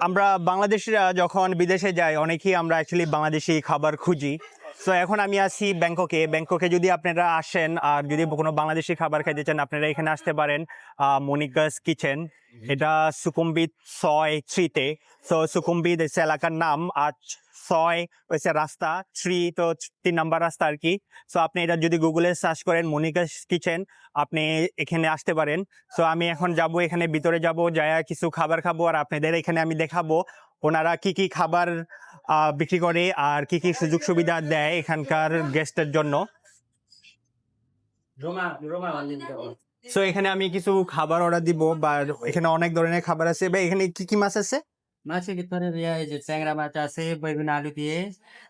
আমরা বাংলাদেশিরা যখন বিদেশে যাই অনেকেই আমরা অ্যাকচুয়ালি বাংলাদেশি খাবার খুঁজি। সো এখন আমি আছি ব্যাংককে ব্যাংককে যদি আপনারা আসেন আর যদি কোনো বাংলাদেশি খাবার খাইতে চান আপনারা এখানে আসতে পারেন মনিকাস কিচেন এটা সুকুম্বিত ছয় থ্রিতে। সো সুকুম্বিত হচ্ছে এলাকার নাম আর ছয় হচ্ছে রাস্তা। থ্রি তো তিন নাম্বার রাস্তা আর কি। সো আপনি এটা যদি গুগলে সার্চ করেন মনিকাস কিচেন আপনি এখানে আসতে পারেন। সো আমি এখন যাব এখানে ভিতরে যাব যায় কিছু খাবার খাব আর আপনাদের এখানে আমি দেখাবো ওনারা কি কি খাবার বিক্রি করে আর কি কি সুযোগ সুবিধা দেয় এখানকার গেস্টের জন্য? সো এখানে আমি কিছু খাবার অর্ডার দিব বা এখানে অনেক ধরনের খাবার আছে। বা এখানে কি কি মাছ আছে? মাছের ভিতরে যে ট্যাংরা মাছ আছে বেগুন আলু দিয়ে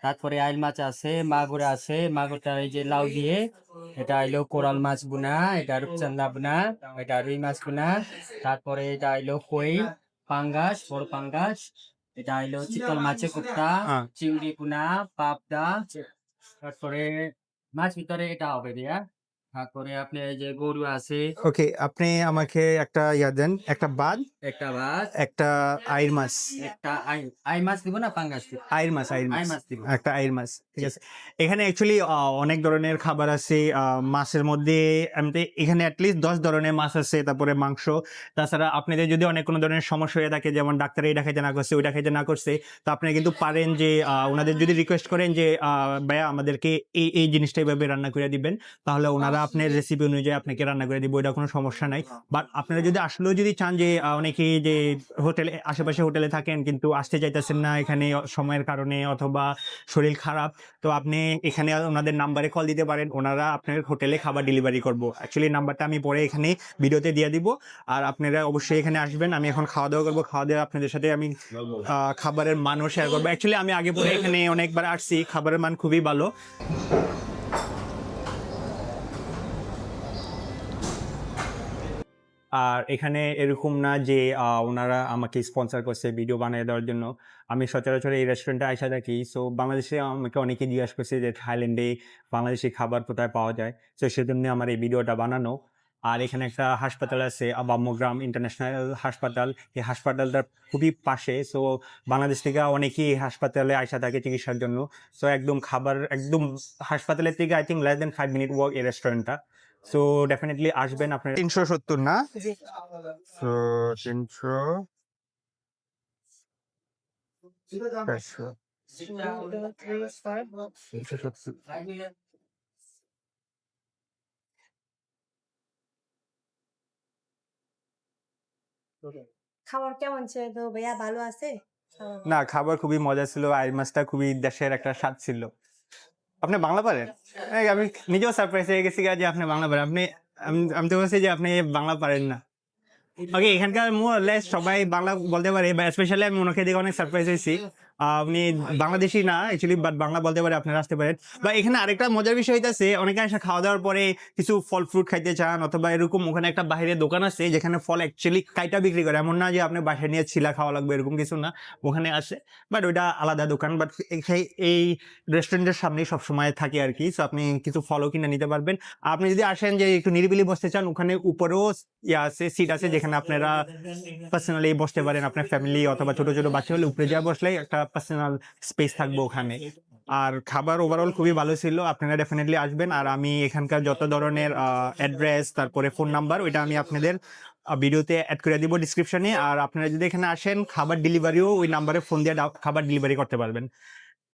তারপরে আইল মাছ আছে মাগুর আছে মাগুরটা এই যে লাউ দিয়ে এটা হইল কোরাল মাছ বুনা এটা রূপচান্দা বুনা এটা রুই মাছ বুনা তারপরে এটা হইল কই পাঙ্গাস বড় পাঙ্গাস এটা হইল চিতল মাছের কুপ্তা হ্যাঁ। চিংড়ি বুনা পাবদা তারপরে মাছ ভিতরে এটা হবে দিয়া। তারপরে আপনি এই যে গরু আছে। ওকে আপনি আমাকে একটা ইয়া দেন একটা বাদ একটা মাছ একটা আইর মাছ। একটা আই আই মাছ দিব না পাঙ্গাস দিব? আইর মাছ আইর মাছ। দিব। একটা আইর মাছ ঠিক আছে। এখানে অ্যাকচুয়ালি অনেক ধরনের খাবার আছে মাছের মধ্যে এখানে অ্যাটলিস্ট দশ ধরনের মাছ আছে তারপরে মাংস। তাছাড়া আপনাদের যদি অনেক কোনো ধরনের সমস্যা হয়ে থাকে যেমন ডাক্তার এটা খাইতে না করছে ওইটা খাইতে না করছে তো আপনি কিন্তু পারেন যে ওনাদের যদি রিকোয়েস্ট করেন যে আহ, ভাইয়া আমাদেরকে এই এই জিনিসটা এইভাবে রান্না করে দিবেন তাহলে ওনারা আপনার রেসিপি অনুযায়ী আপনাকে রান্না করে দিব এটা কোনো সমস্যা নাই। বাট আপনারা যদি আসলেও যদি চান যে অনেকে যে হোটেলে আশেপাশে হোটেলে থাকেন কিন্তু আসতে চাইতেছেন না এখানে সময়ের কারণে অথবা শরীর খারাপ তো আপনি এখানে ওনাদের নাম্বারে কল দিতে পারেন ওনারা আপনার হোটেলে খাবার ডেলিভারি করব। অ্যাকচুয়ালি নাম্বারটা আমি পরে এখানে ভিডিওতে দিয়ে দিব আর আপনারা অবশ্যই এখানে আসবেন আমি এখন খাওয়া দাওয়া করব খাওয়া দাওয়া আপনাদের সাথে আমি খাবারের মানও শেয়ার করব। অ্যাকচুয়ালি আমি আগে পরে এখানে অনেকবার আসছি খাবারের মান খুবই ভালো। আর এখানে এরকম না যে ওনারা আমাকে স্পন্সর করছে ভিডিও বানিয়ে দেওয়ার জন্য। আমি সচরাচর এই রেস্টুরেন্টে আইসা থাকি। সো বাংলাদেশে আমাকে অনেকে জিজ্ঞাসা করছে যে, থাইল্যান্ডে বাংলাদেশি খাবার কোথায় পাওয়া যায়? তো সেজন্য আমার এই ভিডিওটা বানানো। আর এখানে একটা হাসপাতাল আছে বাম্মগ্রাম ইন্টারন্যাশনাল হাসপাতাল। এই হাসপাতালটা খুবই পাশে। সো বাংলাদেশ থেকে অনেকেই হাসপাতালে আইসা থাকে চিকিৎসার জন্য। সো একদম খাবার, একদম হাসপাতালের থেকে I think less than five minute walk এই রেস্টুরেন্টটা সো ডেফিনেটলি আসবেন আপনার তিনশো সত্তর না? জি। তিনশো খাবার কেমন ছিল তো ভাইয়া? ভালো আছে? না খাবার খুবই মজা ছিল। আইর মাছটা খুবই দেশের একটা স্বাদ ছিল। আপনি বাংলা পারেন? আমি নিজেও সারপ্রাইজ হয়ে গেছি যে আপনি বাংলা পারেন। আপনি, আমি- তো বলছি যে আপনি বাংলা পারেন না। ওকে এখানকার মোর সবাই বাংলা বলতে পারে বা স্পেশালি আমি ওনাকে দেখে অনেক সারপ্রাইজ হয়েছি। আপনি বাংলাদেশি না অ্যাকচুয়ালি বাট বাংলা বলতে পারে, আপনারা আসতে পারেন। বা এখানে আরেকটা মজার বিষয় হইতাছে, অনেকে এসে খাওয়া দাওয়ার পরে কিছু ফল ফ্রুট খাইতে চান, অথবা এরকম ওখানে একটা বাইরে দোকান আছে, যেখানে ফল অ্যাকচুয়ালি কাইটা বিক্রি করে। এমন না যে আপনি বাসায় নিয়ে ছিলা খাওয়া লাগবে, এরকম কিছু না, ওখানে আসে। বাট ওইটা আলাদা দোকান বাট এই রেস্টুরেন্টের সামনেই সবসময় থাকে আর কি সো আপনি কিছু ফলও কিনে নিতে পারবেন। আপনি যদি আসেন যে একটু নিরিবিলি বসতে চান, ওখানে উপরেও ইয়ে আছে সিট আছে, যেখানে আপনারা পার্সোনালি বসতে পারেন, আপনার ফ্যামিলি অথবা ছোট ছোট বাচ্চা হলে উপরে যা বসলেই একটা পার্সোনাল স্পেস থাকবে ওখানে। আর খাবার ওভারঅল খুবই ভালো ছিল আপনারা ডেফিনেটলি আসবেন। আর আমি এখানকার যত ধরনের অ্যাড্রেস তারপরে ফোন নাম্বার ওইটা আমি আপনাদের ভিডিওতে অ্যাড করে দিব ডিসক্রিপশনে আর আপনারা যদি এখানে আসেন খাবার ডেলিভারিও ওই নাম্বারে ফোন দিয়ে খাবার ডেলিভারি করতে পারবেন।